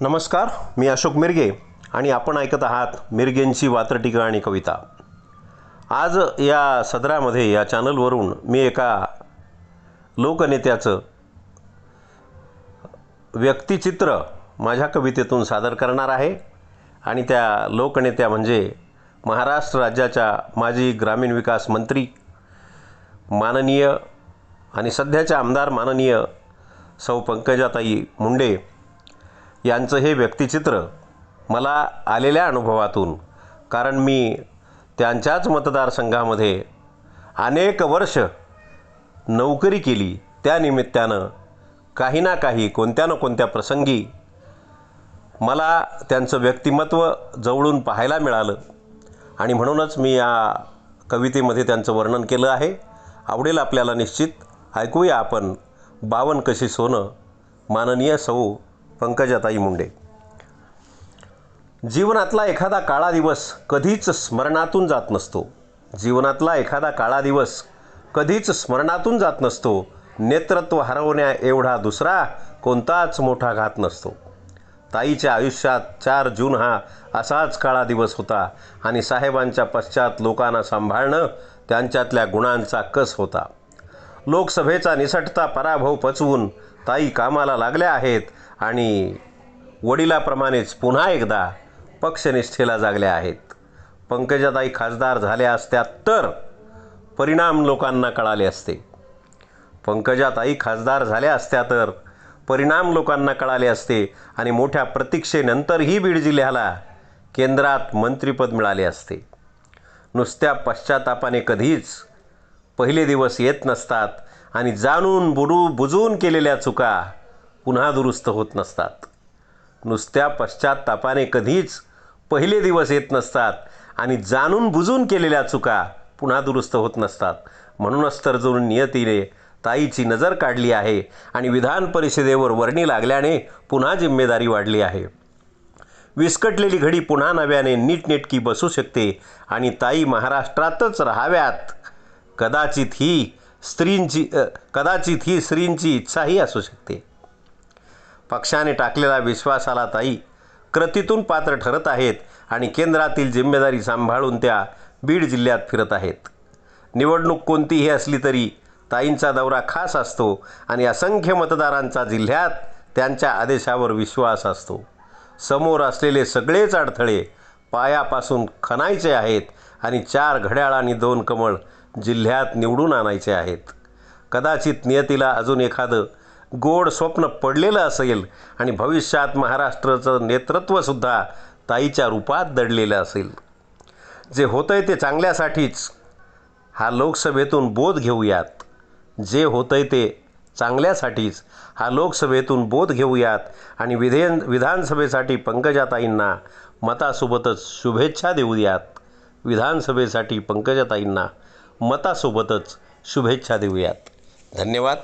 नमस्कार मी अशोक मिरगे आणि आपण ऐकत आहात मिरगेंची वात्रटिका आणि कविता. आज या सदरामध्ये या चॅनलवरून मी एका लोकनेत्याचं व्यक्तिचित्र माझ्या कवितेतून सादर करणार आहे आणि त्या लोकनेत्या म्हणजे महाराष्ट्र राज्याच्या माजी ग्रामीण विकास मंत्री माननीय आणि सध्याच्या आमदार माननीय सौ पंकजाताई मुंडे यांचं हे व्यक्तिचित्र मला आलेल्या अनुभवातून कारण मी त्यांच्याच मतदारसंघामध्ये अनेक वर्ष नोकरी केली. त्यानिमित्तानं काही ना काही कोणत्या ना कोणत्या प्रसंगी मला त्यांचं व्यक्तिमत्व जवळून पाहायला मिळालं. आणि म्हणूनच मी या कवितेमध्ये त्यांचं वर्णन केलं आहे. आवडेल आपल्याला निश्चित. ऐकूया आपण बावन कशी सोनं. माननीय सौ पंकजाताई मुंडे. जीवनातला एखादा काळा दिवस कधीच स्मरणातून जात नसतो. जीवनातला एखादा काळा दिवस कधीच स्मरणातून जात नसतो. नेतृत्व हरवण्या एवढा दुसरा कोणताच मोठा घात नसतो. ताईच्या आयुष्यात चार जून हा असाच काळा दिवस होता आणि साहेबांच्या पश्चात लोकांना सांभाळणं त्यांच्यातल्या गुणांचा कस होता. लोकसभेचा निसटता पराभव पचवून ताई कामाला लागल्या आहेत आणि वडिलाप्रमाणेच पुन्हा एकदा पक्षनिष्ठेला जागल्या आहेत. पंकजाताई खासदार झाल्या असत्या तर परिणाम लोकांना कळाले असते. पंकजाताई खासदार झाल्या असत्या तर परिणाम लोकांना कळाले असते आणि मोठ्या प्रतीक्षेनंतरही बीड जिल्ह्याला केंद्रात मंत्रिपद मिळाले असते. नुसत्या पश्चातापाने कधीच पहिले दिवस येत नसतात आणि जाणून बुडू बुजून केलेल्या चुका पुन्हा दुरुस्त होत नसतात. नुसत्या पश्चातापाने कधीच पहिले दिवस येत नसतात आणि जाणून बुजून केलेल्या चुका पुन्हा दुरुस्त होत नसतात. म्हणूनच तर जो नियतीने ताईची नजर काढली आहे आणि विधान परिषदेवर वर्णी लागल्याने पुन्हा जिम्मेदारी वाढली आहे. विस्कटलेली घडी पुन्हा नव्याने नीटनेटकी बसू शकते आणि ताई महाराष्ट्रातच राहाव्यात. कदाचित ही स्त्रींची कदाचित ही स्त्रींची इच्छाही असू शकते. पक्षाने टाकलेला विश्वासाला ताई. कृतीतून पात्र ठरत आहेत आणि केंद्रातील जिम्मेदारी सांभाळून त्या बीड जिल्ह्यात फिरत आहेत. निवडणूक कोणतीही असली तरी ताईंचा दौरा खास असतो आणि असंख्य मतदारांचा जिल्ह्यात त्यांच्या आदेशावर विश्वास असतो. समोर असलेले सगळेच अडथळे पायापासून खणायचे आहेत आणि चार घड्याळ आणि दोन कमळ जिल्ह्यात निवडून आणायचे आहेत. कदाचित नियतीला अजून एखादं गोड स्वप्न पडलेलं असेल आणि भविष्यात महाराष्ट्राचं नेतृत्वसुद्धा ताईच्या रूपात दडलेलं असेल. जे होतंय ते चांगल्यासाठीच. हा लोकसभेतून बोध घेऊयात. जे होतंय ते चांगल्यासाठीच. हा लोकसभेतून बोध घेऊयात आणि विधेन विधानसभेसाठी पंकजाताईंना मतासोबतच शुभेच्छा देऊयात. विधानसभेसाठी पंकजाताईंना मतासोबतच शुभेच्छा देऊयात. धन्यवाद.